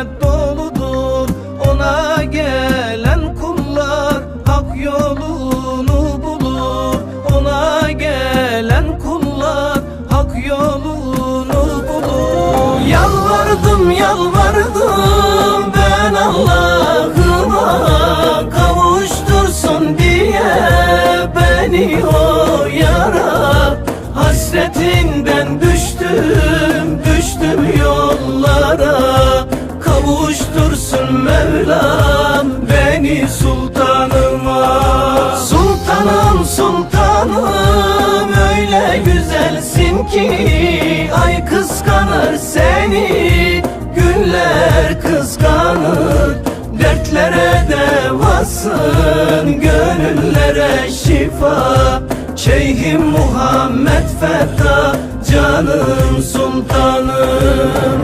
hikmet doludur Ona gelen kullar. Hak yolunu bulur Ona gelen kullar. Hak yolunu bulur. Yalvardım yalvardım ben Allah'ıma Kavuştursun diye beni o yara. Hasretinden düştüm düştüm yollara sultanıma Sultanım sultanım öyle güzelsin ki Ay kıskanır seni. Güller kıskanır Dertlere devasın gönüllere şifa. Şeyhim Muhammed Feda canım sultanım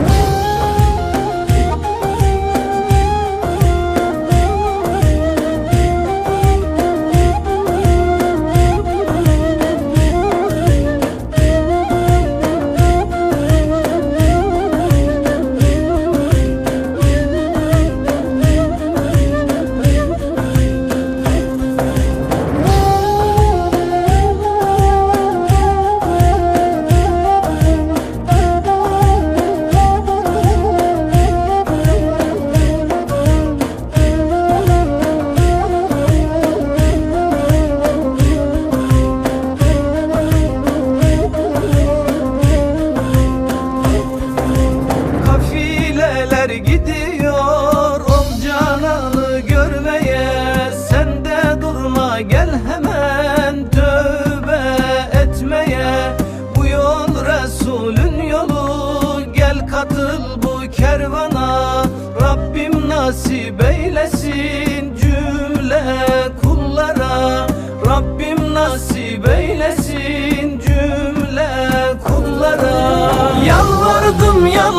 nasip eylesin cümle kullara. Yalvardım yalvardım